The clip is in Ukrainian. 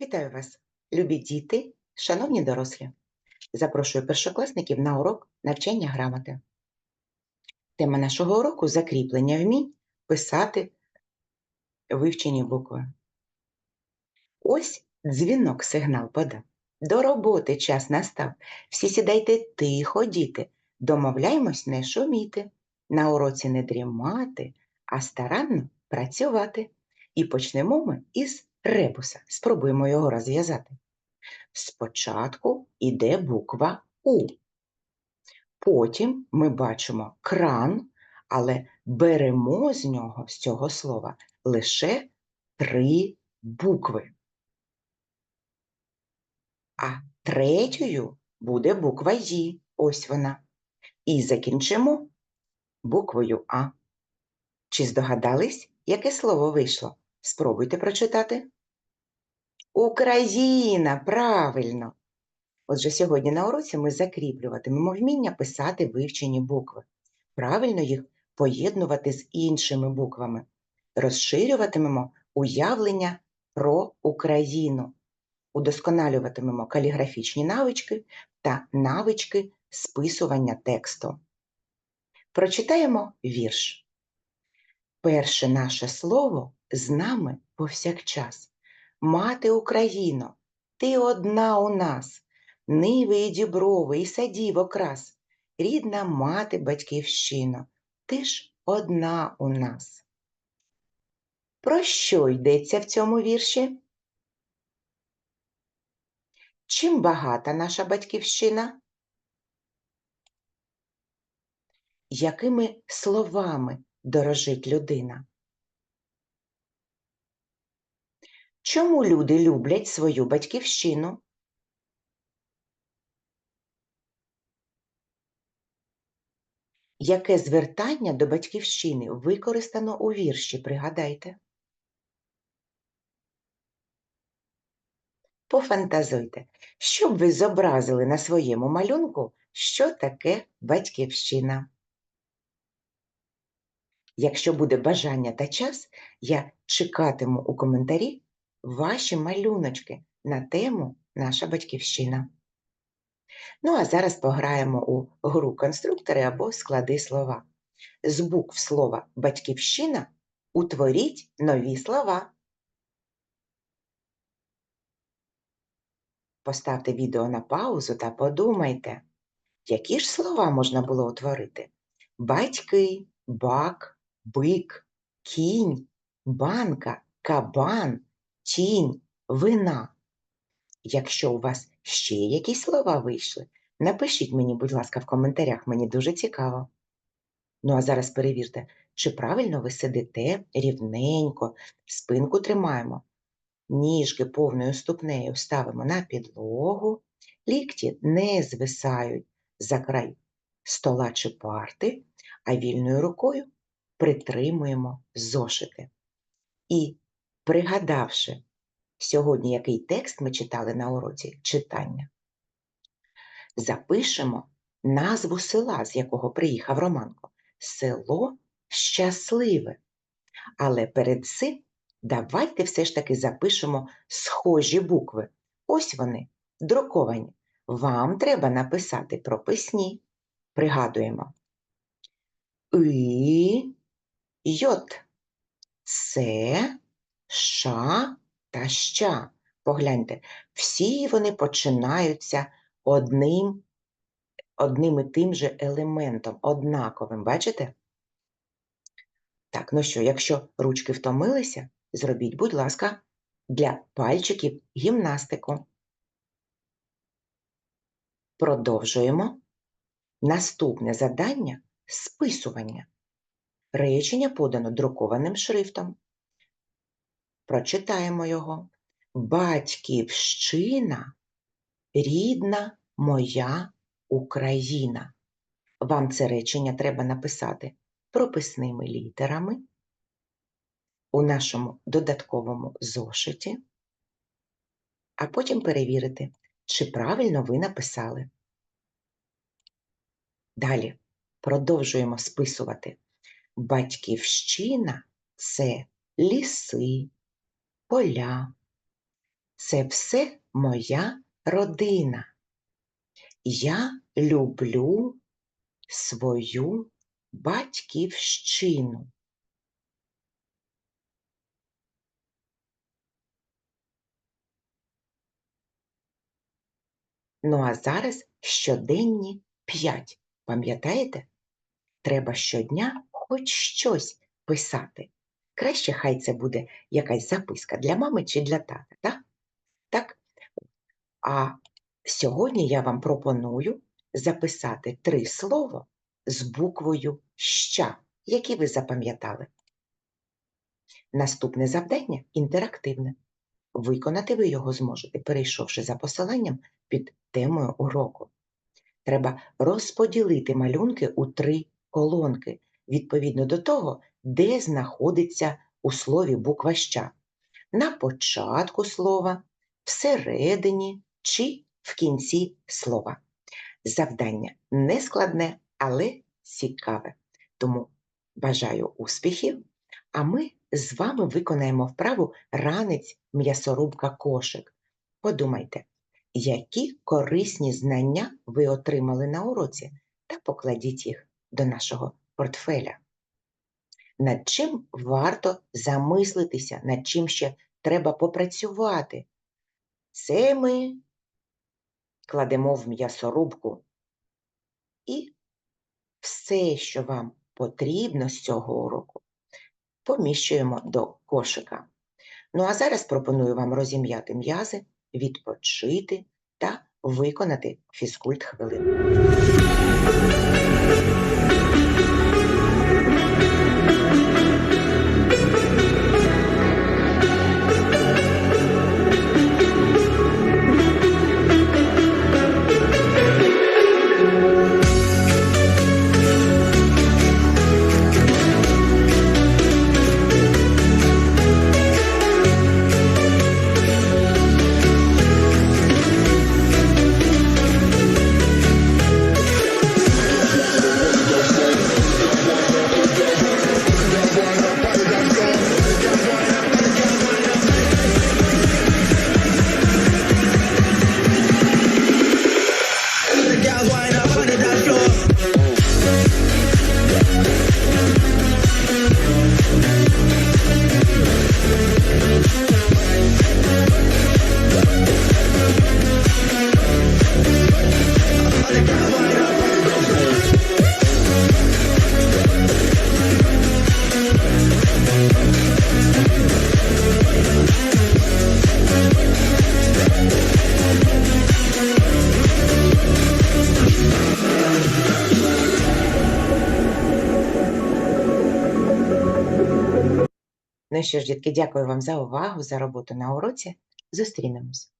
Вітаю вас, любі діти, шановні дорослі. Запрошую першокласників на урок навчання грамоти. Тема нашого уроку закріплення вмінь писати вивчені букви. Ось дзвінок сигнал подав. До роботи час настав. Всі сідайте тихо, діти. Домовляймось не шуміти, на уроці не дрімати, а старанно працювати. І почнемо ми із ребуса. Спробуємо його розв'язати. Спочатку йде буква У. Потім ми бачимо кран, але беремо з нього, з цього слова, лише три букви. А третьою буде буква Ї. Ось вона. І закінчимо буквою А. Чи здогадались, яке слово вийшло? Спробуйте прочитати. Україна, правильно. Отже, сьогодні на уроці ми закріплюватимемо вміння писати вивчені букви, правильно їх поєднувати з іншими буквами, розширюватимемо уявлення про Україну, удосконалюватимемо каліграфічні навички та навички списування тексту. Прочитаємо вірш. Перше наше слово з нами повсякчас. Мати Україно, ти одна у нас, ниви і діброви, і садів окрас, рідна мати батьківщино, ти ж одна у нас. Про що йдеться в цьому вірші? Чим багата наша батьківщина? Якими словами дорожить людина? Чому люди люблять свою батьківщину? Яке звертання до батьківщини використано у вірші, пригадайте? Пофантазуйте, що б ви зобразили на своєму малюнку, що таке батьківщина. Якщо буде бажання та час, я чекатиму у коментарі ваші малюночки на тему Наша батьківщина. Ну а зараз пограємо у гру конструктори або склади слова. З букв слова батьківщина утворіть нові слова. Поставте відео на паузу та подумайте, які ж слова можна було утворити? Батьки, бак, бик, кінь, банка, кабан, тінь, вина. Якщо у вас ще якісь слова вийшли, напишіть мені, будь ласка, в коментарях, мені дуже цікаво. Ну а зараз перевірте, чи правильно ви сидите рівненько, спинку тримаємо, ніжки повною ступнею ставимо на підлогу, лікті не звисають за край стола чи парти, а вільною рукою притримуємо зошити. І пригадавши сьогодні, який текст ми читали на уроці читання, запишемо назву села, з якого приїхав Романко. Село щасливе. Але перед цим давайте все ж таки запишемо схожі букви. Ось вони, друковані. Вам треба написати прописні. Пригадуємо. И, йот, це, ша та ща. Погляньте, всі вони починаються одним, одним і тим же елементом, однаковим. Бачите? Так, ну що, якщо ручки втомилися, зробіть, будь ласка, для пальчиків гімнастику. Продовжуємо. Наступне завдання списування. Речення подано друкованим шрифтом. Прочитаємо його. Батьківщина, рідна моя Україна. Вам це речення треба написати прописними літерами у нашому додатковому зошиті, а потім перевірити, чи правильно ви написали. Далі продовжуємо списувати. Батьківщина це ліси, поля, це все моя родина. Я люблю свою батьківщину. Ну а зараз щоденні п'ять. Пам'ятаєте? Треба щодня хоч щось писати. Краще хай це буде якась записка для мами чи для тата, так? Так? А сьогодні я вам пропоную записати три слова з буквою ща, які ви запам'ятали. Наступне завдання інтерактивне. Виконати ви його зможете, перейшовши за посиланням під темою уроку. Треба розподілити малюнки у три колонки відповідно до того, де знаходиться у слові буква ща. На початку слова, всередині чи в кінці слова. Завдання не складне, але цікаве. Тому бажаю успіхів, а ми з вами виконаємо вправу ранець м'ясорубка кошик. Подумайте, які корисні знання ви отримали на уроці, та покладіть їх до нашого портфеля. Над чим варто замислитися, над чим ще треба попрацювати? Це ми кладемо в м'ясорубку і все, що вам потрібно з цього уроку, поміщуємо до кошика. Ну а зараз пропоную вам розім'яти м'язи, відпочити та виконати фізкульт хвилину. Ну що ж, дітки, дякую вам за увагу, за роботу на уроці. Зустрінемось.